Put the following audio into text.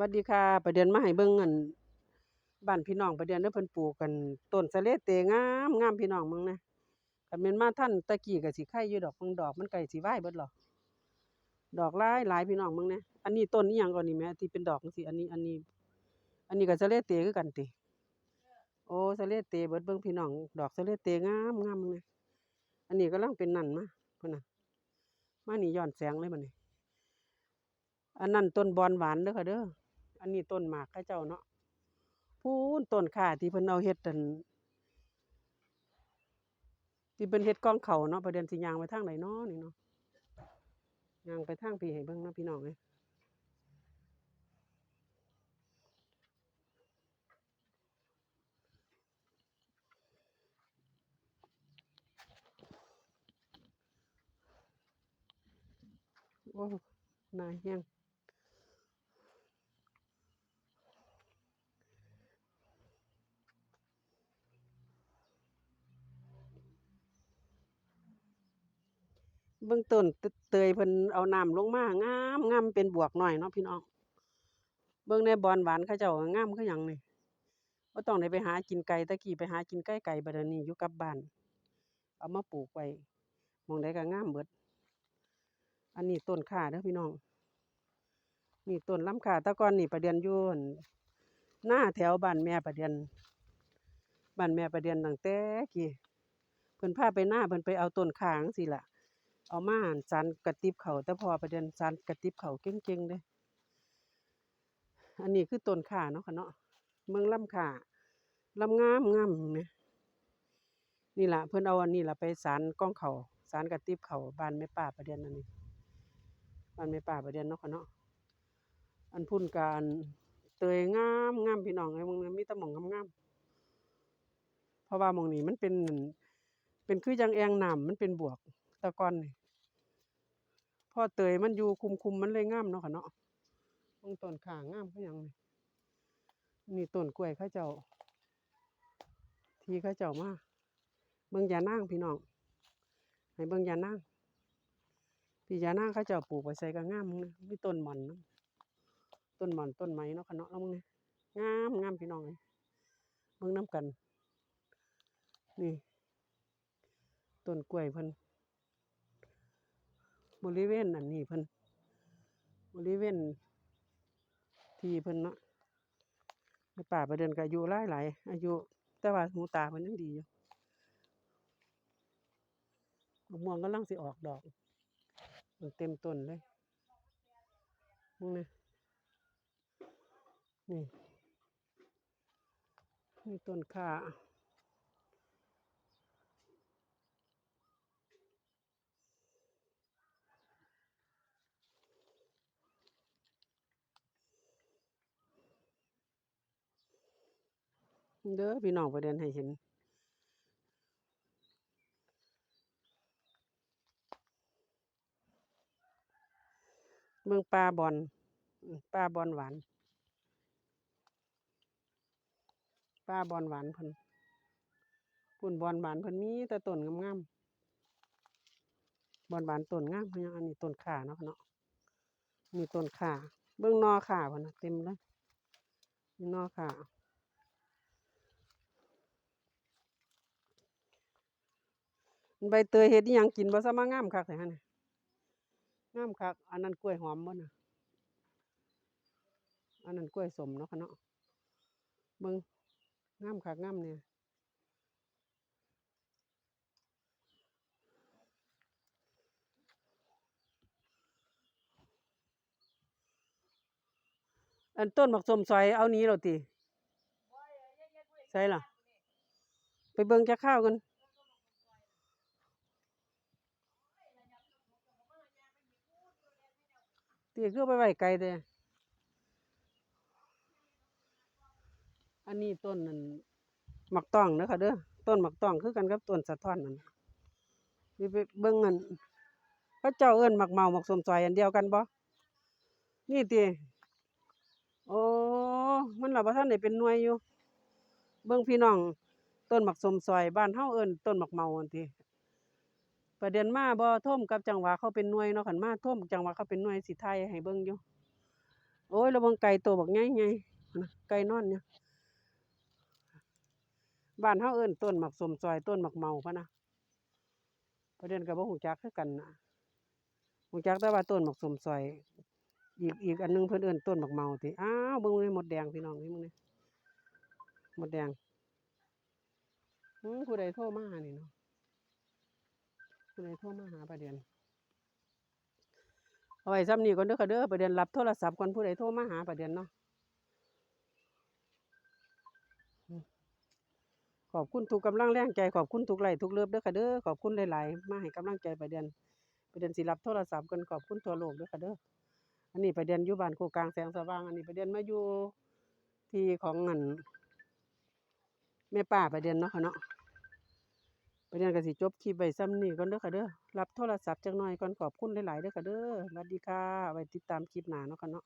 วัดดีค่ะประเดือนมาให้เบิ่งอันบ้านพี่น้องประเดือนเด้อเพิ่นปลูกกันต้นสะเลเตงามงามพี่น้องมึงนะคันแม่นมาทันตะกี้ก็สิไข่อยู่ดอกเบิ่งดอกมันใกล้สิวายเบิดแล้วดอกหลายหลายพี่น้องมึงนะอันนี้ต้นอิหยังก่อนนี่แหม่ที่เป็นดอกจังซี่อันนี้อันนี้ อันนี้ก็สะเลเตคือกันติโอ้สะเลเตเบิดเบิ่งพี่น้อง ดอกสะเลเตงามงามมึงนะอันนี้กำลังเป็นนั่นมาพุ่นน่ะมานี่ย้อนแสงเลยบัดนี้อันนั้นต้นบอนหวานเด้อค่ะเด้อ อันนี้ต้นหมากเขาเจ้าเนาะพูนต้นข่าที่เพิ่นเอาเฮ็ดอันที่เพิ่นเฮ็ดกองเขาเนาะประเด็นสิยางไปทางไหนเนาะนี่เนาะยางไปทางพี่ให้เบิ่งเนาะพี่น้องเอ้ยโอ้นายแฮง เบื้องต้นเตยเพิ่นเอาน้ำลงมางามงามเป็นบวกหน่อยเนาะพี่น้องเบิ่งในบอนหวานเขาเจ้างามคือหยังนี่บ่ต้องได้ไปหากินไกลตะกี้ไปหากินไกลไกลบัดเดี๋ยวนี้อยู่กับบ้านเอามาปลูกไว้มองใดก็งามเบิด อันนี้ต้นข่าเด้อพี่น้องนี่ต้นลำข่าตะกอนนี่ประเดือนยู่นหน้าแถวบ้านแม่ประเดือนบ้านแม่ประเดือนตั้งแต่กี้เพิ่นพาไปหน้าเพิ่นไปเอาต้นขางซี้ล่ะ เอามาหันสานกระติบเขาแต่พอประเด็นสานกระติบเขาเก่งๆเด้อันนี้คือต้นข่าเนาะค่ะเนาะเมืองลำข่าลำงามงามแหมนี่แหละเพิ่อนเอาอันนี้แหละไปสานก้องเขาสานกระติบเขาบานแม่ป้าประเด็นอันนี้บานแม่ป้าประเด็นเนาะค่ะเนาะอันพุ่นกอันเตยงามงามพี่น้องเอ้มึงมีต่หม้องงามๆเพราะว่ามองนี้มันเป็นเป็นคือจังแอ่งน้ำมันเป็นบวก ต่ก่อนนี่พอเตยมันอยู่คุมๆมันเลยงามเนาะค่ะเนาะเบิ่ต้นข่างามคือหยังนี่ต้นกล้วยเขาเจ้า ที่เขาเจ้ามาเบิ่งยานางพี่น้องให้เบิ่งยานางพี่ยานางเขาเจ้าปลูกไว้ใส่ก็งามมึงนะมีต้นหม่อนนำต้นหม่อนต้นไม้เนาะค่ะเนาะแล้วมึงนี่งามงามพี่น้องเอ้ยเบิ่งนํกัน นี่ต้นกล้วยเพิ่น บริเวณอันนี้เพิ่นบริเวณที่เพิ่นเนาะในป่าประเดินก็อายุหลายหลายอายุ แต่ว่าหูตาเพิ่นยังดีอยู่มะม่วงกำลังสิออกดอกมันเต็มต้นเลยมึงนะนี่นี่ต้นข่า เด้อพี่น้องประเดินให้เห็น เมืองปลาบอนอืมปลาบอนหวานปลาบอนหวานเพิ่นปุ่นบอนหวานเพิ่นมีแต่ต้นงามๆบอนหวานต้นงามคือหยังอันนี้ต้นขาเนาะเนาะนี่ต้นขาเบิ่งนอขาเพิ่นะเต็มเลยนอขา ใบเตยเฮ็ดอิหยังกินบ่ซะมางามคักแท้หั่นน่ะงามคัก อันนั้นกล้วยหอมบ่น่ะอันนั้นกล้วยสมเนาะค่ะเนาะเบิ่งงามคักงามแหน่ยอันต้นบักสมซอยเอานี้แล้วติไสล่ะ ไปเบิ่งจักคราวก่อ ติคือไปไว้ไกลแท้อันนี้ต้นนั่นหมักต้องเด้อค่ะเด้อต้นหมักต้องคือกันกับต้นสะท้อนนั่นสิไปเบิ่งอันเขาเจ้าเอิ้นหมักเมาหมักสมซอยอันเดียวกันบ่นี่ติโอ้มันล่ะบ่ทันได้เป็นหน่วยอยู่ เบิ่งพี่น้อง ต้นหมักสมซอยบ้านเฮาเอิ้นต้นหมักเมาอันติ ประเด็นมาบ่ท่มกับจังหวะเขาเป็นหน่วยเนาะคันมาท่มจังหวะเขาเป็นหน่วยสิถ่ายให้เบิ่งอยู่ โอ้ยระวังไก่ตัวบักใหญ่ๆนะไก่นอนเนี่ยบ้านเฮาเอิ้นต้นหมักสมซอยต้นหมักเมาพะนะประเด็นก็บ่ฮู้จักคือกันนะฮู้จักแต่ว่าต้นหมักสมซอย อีกอีกอันหนึงเพิ่นเอิ้นต้นหมักเมาติอ้าวเบิ่งนี่หมดแดงพี่น้องนี่มึงนี่หมดแดงอือผู้ใดโทรมาหานี่เนาะ ผู้ใดโทรมาหาประเด็นเอาไว้ซ้ำนี้ก่อนเด้อค่ะเด้อประเด็นรับโทรศัพท์ก่อนผู้ใดโทรมาหาประเด็นเนาะขอบคุณทุกกำลังแรงใจขอบคุณทุกไลทุกเลิฟเด้อค่ะเด้อขอบคุณหลายๆมาให้กำลังใจประเด็นประเด็นสิรับโทรศัพท์กันขอบคุณทั่วโลกเด้อค่ะเด้ออันนี้ประเด็นอยู่บ้านโคกลางแสงสว่าง อันนี้ประเด็นมาอยู่ที่ของอันแม่ป้าประเด็นเนาะค่ะเนาะ ประเด็นก็สิจบคลิปไว้ซ้ำนี่ก่อนเด้อค่ะเด้อรับโทรศัพท์จักหน่อยก่อนขอบคุณหลายๆเด้อค่ะเด้อสวัสดีค่ะไว้ติดตามคลิปหน้าเนาะค่ะเนาะ